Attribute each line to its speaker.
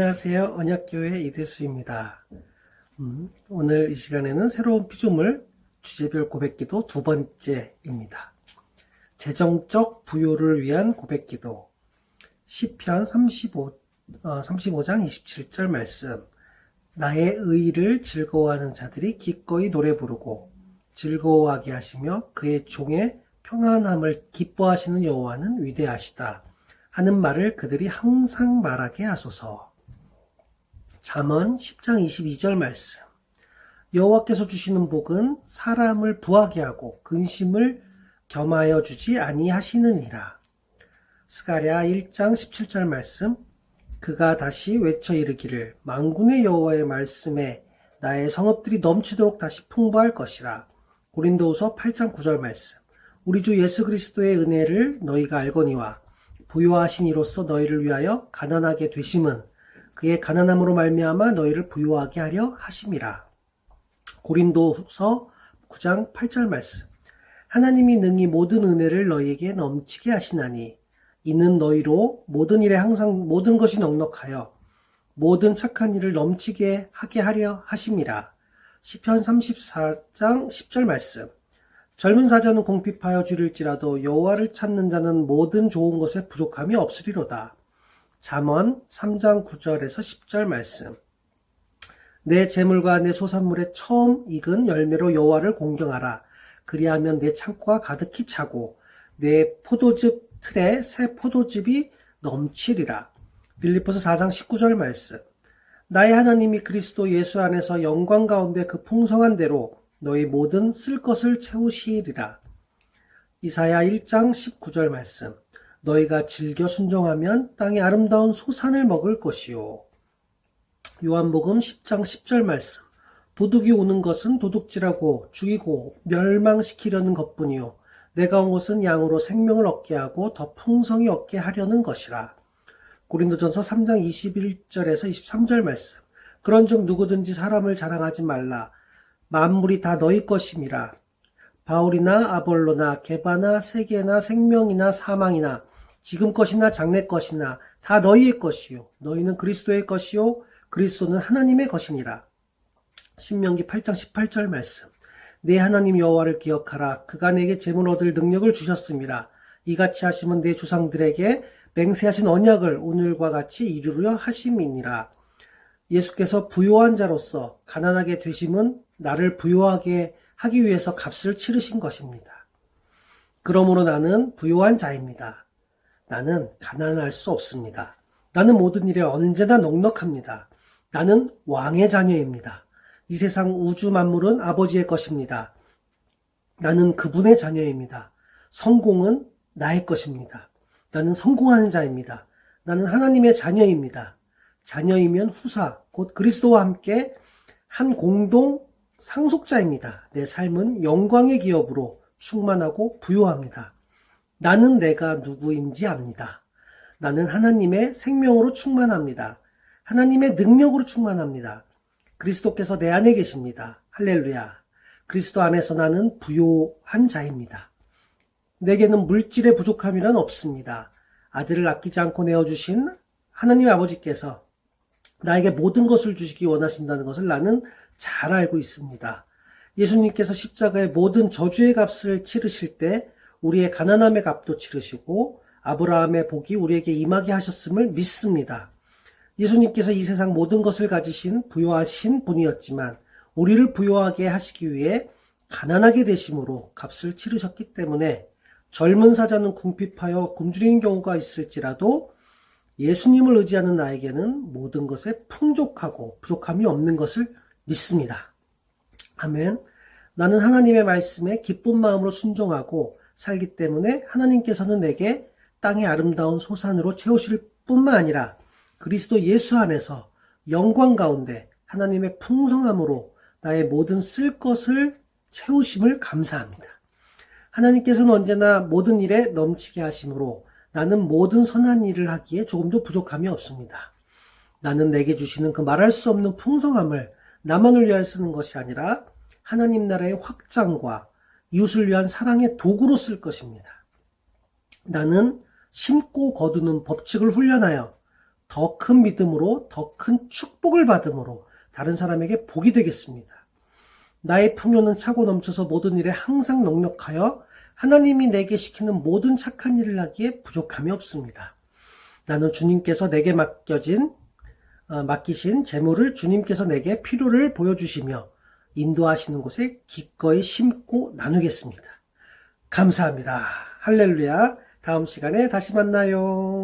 Speaker 1: 안녕하세요. 언약교회 이대수입니다. 음, 오늘 이 시간에는 새로운 피조물 주제별 고백기도 두 번째입니다. 재정적 부요를 위한 고백기도 시편 35, 어, 35장 27절 말씀 나의 의를 즐거워하는 자들이 기꺼이 노래 부르고 즐거워하게 하시며 그의 종의 평안함을 기뻐하시는 여호와는 위대하시다 하는 말을 그들이 항상 말하게 하소서. 잠언 10장 22절 말씀. 여호와께서 주시는 복은 사람을 부하게 하고 근심을 겸하여 주지 아니하시느니라. 스가랴 1장 17절 말씀. 그가 다시 외쳐 이르기를 망군의 여호와의 말씀에 나의 성읍들이 넘치도록 다시 풍부할 것이라. 고린도후서 8장 9절 말씀. 우리 주 예수 그리스도의 은혜를 너희가 알거니와 부유하신 이로서 너희를 위하여 가난하게 되심은 그의 가난함으로 말미암아 너희를 부유하게 하려 하심이라. 고린도후서 9장 8절 말씀. 하나님이 능히 모든 은혜를 너희에게 넘치게 하시나니 이는 너희로 모든 일에 항상 모든 것이 넉넉하여 모든 착한 일을 넘치게 하게 하려 하심이라. 시편 34장 10절 말씀. 젊은 사자는 궁핍하여 줄일지라도 여호와를 찾는 자는 모든 좋은 것에 부족함이 없으리로다. 잠언 3장 9절에서 10절 말씀. 내 재물과 내 소산물에 처음 익은 열매로 여호와를 공경하라. 그리하면 내 창고가 가득히 차고 내 포도즙 틀에 새 포도즙이 넘치리라. 빌리포스 4장 19절 말씀. 나의 하나님이 그리스도 예수 안에서 영광 가운데 그 풍성한 대로 너희 모든 쓸 것을 채우시리라. 이사야 1장 19절 말씀. 너희가 즐겨 순종하면 땅의 아름다운 소산을 먹을 것이요. 요한복음 10장 10절 말씀. 도둑이 오는 것은 도둑질하고 죽이고 멸망시키려는 것뿐이요. 내가 온 것은 양으로 생명을 얻게 하고 더 풍성히 얻게 하려는 것이라. 고린도전서 3장 21절에서 23절 말씀. 그런즉 누구든지 사람을 자랑하지 말라. 만물이 다 너희 것임이라. 바울이나 아볼로나 게바나 세계나 생명이나 사망이나 지금 것이나 장래 것이나 다 너희의 것이요 너희는 그리스도의 것이요 그리스도는 하나님의 것이니라. 신명기 8장 18절 말씀. 내 하나님 여호와를 기억하라. 그가 내게 재물 얻을 능력을 주셨음이라. 이같이 하시면 내 조상들에게 맹세하신 언약을 오늘과 같이 이루려 하심이니라. 예수께서 부요한 자로서 가난하게 되심은 나를 부요하게 하기 위해서 값을 치르신 것입니다. 그러므로 나는 부요한 자입니다. 나는 가난할 수 없습니다. 나는 모든 일에 언제나 넉넉합니다. 나는 왕의 자녀입니다. 이 세상 우주 만물은 아버지의 것입니다. 나는 그분의 자녀입니다. 성공은 나의 것입니다. 나는 성공하는 자입니다. 나는 하나님의 자녀입니다. 자녀이면 후사, 곧 그리스도와 함께 한 공동 상속자입니다. 내 삶은 영광의 기업으로 충만하고 부유합니다. 나는 내가 누구인지 압니다. 나는 하나님의 생명으로 충만합니다. 하나님의 능력으로 충만합니다. 그리스도께서 내 안에 계십니다. 할렐루야. 그리스도 안에서 나는 부요한 자입니다. 내게는 물질의 부족함이란 없습니다. 아들을 아끼지 않고 내어주신 하나님 아버지께서 나에게 모든 것을 주시기 원하신다는 것을 나는 잘 알고 있습니다. 예수님께서 십자가의 모든 저주의 값을 치르실 때 우리의 가난함의 값도 치르시고 아브라함의 복이 우리에게 임하게 하셨음을 믿습니다. 예수님께서 이 세상 모든 것을 가지신 부요하신 분이었지만 우리를 부요하게 하시기 위해 가난하게 되심으로 값을 치르셨기 때문에 젊은 사자는 궁핍하여 굶주리는 경우가 있을지라도 예수님을 의지하는 나에게는 모든 것에 풍족하고 부족함이 없는 것을 믿습니다. 아멘. 나는 하나님의 말씀에 기쁜 마음으로 순종하고 살기 때문에 하나님께서는 내게 땅의 아름다운 소산으로 채우실 뿐만 아니라 그리스도 예수 안에서 영광 가운데 하나님의 풍성함으로 나의 모든 쓸 것을 채우심을 감사합니다. 하나님께서는 언제나 모든 일에 넘치게 하심으로 나는 모든 선한 일을 하기에 조금도 부족함이 없습니다. 나는 내게 주시는 그 말할 수 없는 풍성함을 나만을 위하여 쓰는 것이 아니라 하나님 나라의 확장과 이웃을 위한 사랑의 도구로 쓸 것입니다. 나는 심고 거두는 법칙을 훈련하여 더 큰 믿음으로 더 큰 축복을 받음으로 다른 사람에게 복이 되겠습니다. 나의 풍요는 차고 넘쳐서 모든 일에 항상 넉넉하여 하나님이 내게 시키는 모든 착한 일을 하기에 부족함이 없습니다. 나는 주님께서 내게 맡겨진 어, 맡기신 재물을 주님께서 내게 필요를 보여주시며 인도하시는 곳에 기꺼이 심고 나누겠습니다. 감사합니다. 할렐루야. 다음 시간에 다시 만나요.